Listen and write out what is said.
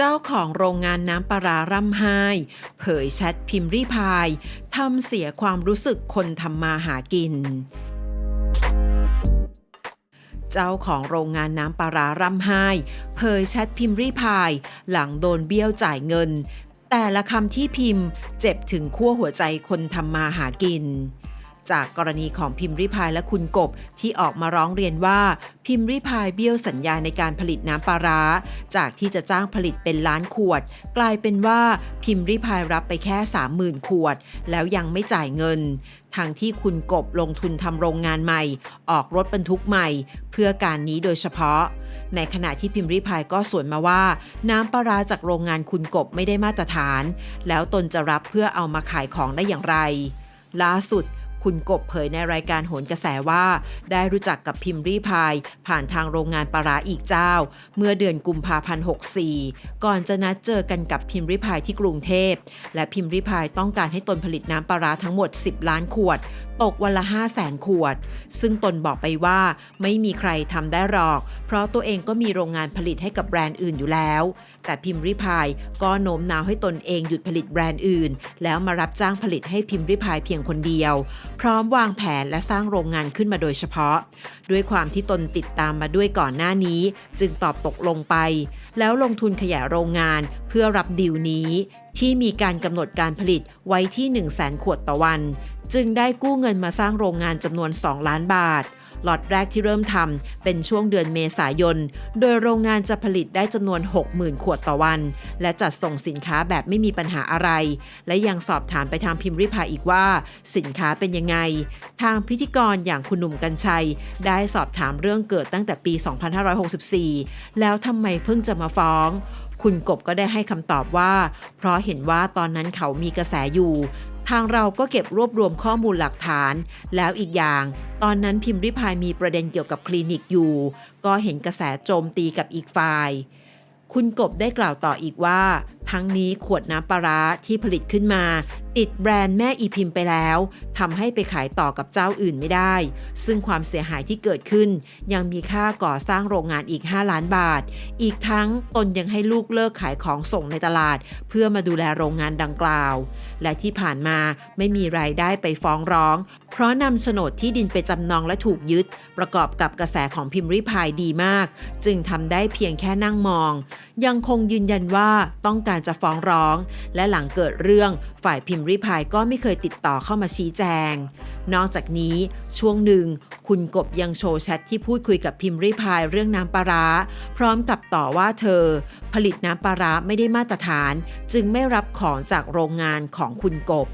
เจ้าของโรงงานน้ำปลาร่ำไห้ เผยแชทพิมพ์รีพายทำเสียความรู้สึกคนทำมาหากิน เจ้าของโรงงานน้ำปลาร้าร่ำไห้ เผยแชทพิมพ์รีพายหลังโดนเบี้ยวจ่ายเงิน แต่ละคำที่พิมพ์เจ็บถึงขั้วหัวใจคนทำมาหากิน จากกรณีของพิมพ์ริพายและคุณกบที่ออกมาร้องเรียนว่าพิมพ์ริพายเบี้ยวสัญญาในการผลิตน้ำปลาร้า จากที่จะจ้างผลิตเป็นล้านขวด กลายเป็นว่าพิมพ์ริพายรับไปแค่ 30,000 ขวด แล้วยังไม่จ่ายเงินทางที่คุณกบลงทุนทำโรงงานใหม่ ออกรถบรรทุกใหม่ เพื่อการนี้โดยเฉพาะ ในขณะที่พิมพ์ริพายก็สวนมาว่า น้ำปลาราจากโรงงานคุณกบไม่ได้มาตรฐาน แล้วตนจะรับเพื่อเอามาขายของได้อย่างไรล่าสุด คุณกบเผยในรายการโหนกระแสว่า ได้รู้จักกับพิมพ์รีพาย ผ่านทางโรงงานปลาร้าอีกเจ้า เมื่อเดือนกุมภาพันธ์64 ก่อนจะนัดเจอกันกับพิมพ์ริพายที่กรุงเทพ และพิมพ์ริพายต้องการให้ตนผลิตน้ำปลาร้าทั้งหมด 10 ล้านขวด ตกวันละ 5 0 0แสนขวด ซึ่งตนบอกไปว่าไม่มีใครทำได้หรอก เพราะตัวเองก็มีโรงงานผลิตให้กับแบรนด์อื่นอยู่แล้ว แต่พิมพ์ริพายก็โน้มน้าวให้ตนเองหยุดผลิตแบรนด์อื่น แล้วมารับจ้างผลิตให้พิมพ์ริพายเพียงคนเดียวพร้อมวางแผนและสร้างโรงงานขึ้นมาโดยเฉพาะ ด้วยความที่ตนติดตามมาด้วยก่อนหน้านี้ จึงตอบตกลงไป แล้วลงทุนขยายโรงงานเพื่อรับดีลนี้ ที่มีการกำหนดการผลิตไว้ที่ 1 0 0 0 0แสนขวดต่อวัน จึงได้กู้เงินมาสร้างโรงงานจำนวน 2 ล้านบาท ล็อตแรกที่เริ่มทำเป็นช่วงเดือนเมษายน โดยโรงงานจะผลิตได้จำนวน 60,000 ขวดต่อวัน และจัดส่งสินค้าแบบไม่มีปัญหาอะไร และยังสอบถามไปทางพิมพ์ริพายอีกว่า สินค้าเป็นยังไง ทางพิธีกรอย่างคุณหนุ่มกัญชัย ได้สอบถามเรื่องเกิดตั้งแต่ปี 2564 แล้วทำไมเพิ่งจะมาฟ้องคุณกบก็ได้ให้คำตอบว่า เพราะเห็นว่าตอนนั้นเขามีกระแสอยู่ ทางเราก็เก็บรวบรวมข้อมูลหลักฐาน แล้วอีกอย่าง ตอนนั้นพิมพ์ริพายมีประเด็นเกี่ยวกับคลินิกอยู่ ก็เห็นกระแสโจมตีกับอีกฝ่าย คุณกบได้กล่าวต่ออีกว่า ทั้งนี้ขวดน้ำปลาร้าที่ผลิตขึ้นมา ติดแบรนด์แม่อีพิมไปแล้วทำให้ไปขายต่อกับเจ้าอื่นไม่ได้ ซึ่งความเสียหายที่เกิดขึ้น ยังมีค่าก่อสร้างโรงงานอีก 5 ล้านบาท อีกทั้งตนยังให้ลูกเลิกขายของส่งในตลาด เพื่อมาดูแลโรงงานดังกล่าว และที่ผ่านมาไม่มีรายได้ไปฟ้องร้อง เพราะนำโฉนดที่ดินไปจำนองและถูกยึด ประกอบกับกระแสของพิมพ์ริพายดีมาก จึงทำได้เพียงแค่นั่งมอง ยังคงยืนยันว่าต้องการการจะฟ้องร้อง และหลังเกิดเรื่องฝ่ายพิมพ์ริพายก็ไม่เคยติดต่อเข้ามาชี้แจง นอกจากนี้ช่วงหนึ่ง คุณกบยังโชว์แชทที่พูดคุยกับพิมพ์ริพายเรื่องน้ำปลาร้า พร้อมกับต่อว่าเธอ ผลิตน้ำปลาร้าไม่ได้มาตรฐาน จึงไม่รับของจากโรงงานของคุณกบ